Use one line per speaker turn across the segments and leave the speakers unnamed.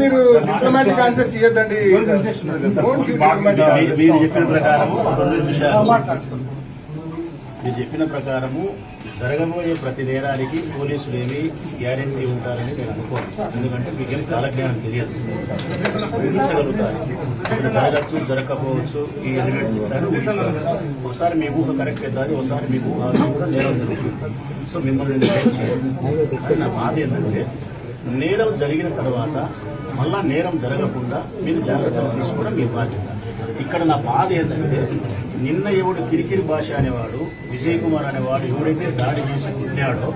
మీరు diplomatic answers ఇవ్వద్దండి.
మీరు చెప్పిన ప్రకారము రెండు నిమిషాలు. మీరు చెప్పిన ప్రకారము జరగబోయే ప్రతి నేరానికి పోలీసులు ఏమి గ్యారెంటీ ఉంటారని నేను అనుకోను ఎందుకంటే మీకేం కాలజ్ఞానం తెలియదు. ఊహించగలుగుతారు. ఇక్కడ జరగచ్చు జరగకపోవచ్చు ఈ ఎలిమెంట్స్ ఉంటాయని. ఒకసారి మీ ఊహ కరెక్ట్ అవుతుంది ఒకసారి మీ ఊహ కూడా నేరం జరుగుతుంది. సో మిమ్మల్ని నేను నా బాధ ఏంటంటే నేరం జరిగిన తర్వాత మళ్ళా నేరం జరగకుండా మీరు జాగ్రత్తలు తీసుకోవడం మీ బాధ్యత. ఇక్కడ నా బాధ ఏంటంటే నిన్న ఎవడు కిరికిరి భాష అనేవాడు విజయ్ కుమార్ అనేవాడు ఎవడైతే దాడి చేసి ఉన్నాడో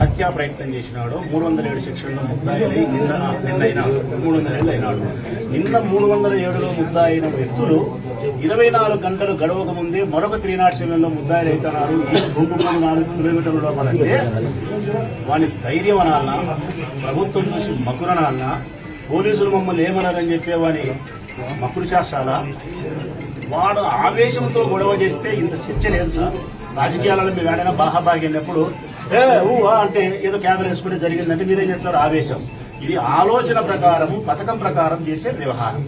హత్యా ప్రయత్నం చేసినాడు. మూడు వందల ఏడు సెక్షన్లో ముద్దాయి నిన్న నిన్న అయినాడు మూడు వందల ఏళ్ళు అయినాడు. నిన్న మూడు వందల ఏడులో ముద్దాయిన అయిన వ్యక్తులు ఇరవై నాలుగు గంటలు గడవక ముందే మరొక త్రీ నాట్ సెవెన్లో ముద్దాయిలు అవుతున్నారు ఈ రెండు మూడు నాలుగు కిలోమీటర్ల లోపలంటే వాని ధైర్యం అనాలనా? ప్రభుత్వం చూసి మకురనాలనా పోలీసులు మమ్మల్ని ఏమన్నారని చెప్పేవాని మకులు చేస్తారా? వాడు ఆవేశంతో గొడవ చేస్తే ఇంత చర్చ లేదు సార్. రాజకీయాలలో మీరు ఏడైనా బాహాబాగి వెళ్ళినప్పుడు ఏ ఊ అంటే ఏదో కెమెరా వేసుకుంటే జరిగిందంటే మీరేం చేస్తారు? ఆవేశం. ఇది ఆలోచన ప్రకారం పథకం ప్రకారం చేసే వ్యవహారం.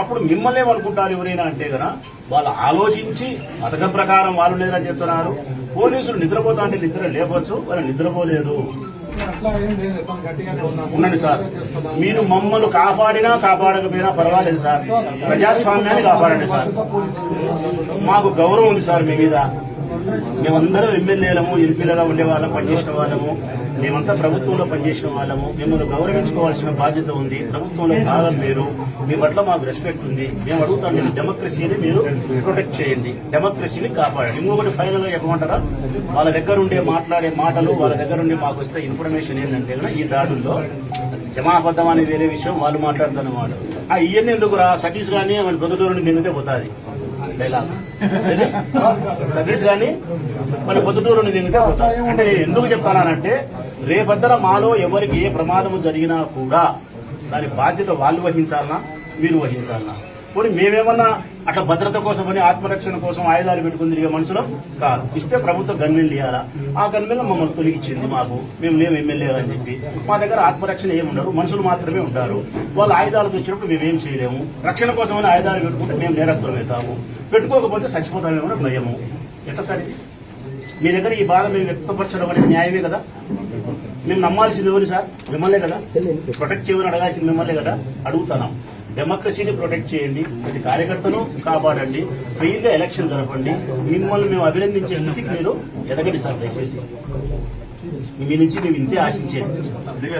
అప్పుడు మిమ్మల్ని ఏమనుకుంటారు ఎవరైనా అంటే కదా వాళ్ళు ఆలోచించి పథకం ప్రకారం వాళ్ళు లేదని చేస్తున్నారు పోలీసులు నిద్రపోతా అంటే నిద్ర లేవచ్చు వాళ్ళు నిద్రపోలేదు. ఉండండి సార్. మీరు మమ్మల్ని కాపాడినా కాపాడకపోయినా పర్వాలేదు సార్. ప్రజాస్వామ్యాన్ని కాపాడండి సార్. మాకు గౌరవం ఉంది సార్ మీ మీద. మేమందరం ఎమ్మెల్యేలము ఎంపీలలో ఉండేవాళ్ళం పనిచేసిన వాళ్ళము. మేమంతా ప్రభుత్వంలో పనిచేసిన వాళ్ళము. మిమ్మల్ని గౌరవించుకోవాల్సిన బాధ్యత ఉంది. ప్రభుత్వంలో భాగం మీరు. మీ పట్ల మాకు రెస్పెక్ట్ ఉంది. మేము అడుగుతాం మీరు డెమోక్రసీని మీరు ప్రొటెక్ట్ చేయండి. డెమోక్రసీని కాపాడండి. ఇంకొకటి ఫైనల్గా చెప్పమంటారా? వాళ్ళ దగ్గర ఉండే మాట్లాడే మాటలు వాళ్ళ దగ్గర ఉండే మాకు వస్తే ఇన్ఫర్మేషన్ ఏంటంటే ఈ దాడుల్లో జమాబద్ధం అనే వేరే విషయం వాళ్ళు మాట్లాడుతున్నమాట ఆ ఇవన్నీ ఎందుకు రా సతీష్ కానీ మన నుండి దిగితే పోతుంది. డైలాగ్. సతీష్ గాని మరి పొద్దుటూరు నుండి అంటే నేను ఎందుకు చెప్తానంటే రేపద్దర మాలో ఎవరికి ఏ ప్రమాదం జరిగినా కూడా దాని బాధ్యత వాళ్ళు వహించాలనా మీరు వహించాలనా? పోనీ మేమేమన్నా అట్లా భద్రత కోసం అని ఆత్మరక్షణ కోసం ఆయుధాలు పెట్టుకుని తిరిగే మనుషులు కాదు. ఇస్తే ప్రభుత్వం గన్మెన్లు ఇవ్వాలా ఆ గన్మెన్లు మమ్మల్ని తొలగించింది మాకు. మేము లేము ఎమ్మెల్యే అని చెప్పి. మా దగ్గర ఆత్మరక్షణ ఏమి ఉండరు మనుషులు మాత్రమే ఉంటారు. వాళ్ళు ఆయుధాలు తెచ్చినప్పుడు మేమేం చేయలేము. రక్షణ కోసమని ఆయుధాలు పెట్టుకుంటే మేము నేరస్తులం అవుతాము. పెట్టుకోకపోతే చచ్చిపోతామేమో భయము. ఎట్లా సరే మీ దగ్గర ఈ బాధ మేము వ్యక్తపరచడం అనేది న్యాయమే కదా? మేము నమ్మాల్సింది ఎవరు సార్? మిమ్మల్నే కదా? ప్రొటెక్ట్ చేయమని అడగాల్సింది మిమ్మల్నే కదా? అడుగుతున్నాం. డెమోక్రసీని ప్రొటెక్ట్ చేయండి ప్రతి కార్యకర్తను కాపాడండి ఫ్రీగా ఎలక్షన్ జరపండి. మిమ్మల్ని మేము అభినందించే స్థితికి మీరు ఎదగండి సార్ దయచేసి. మీ నుంచి మేము ఇంతే ఆశించేది.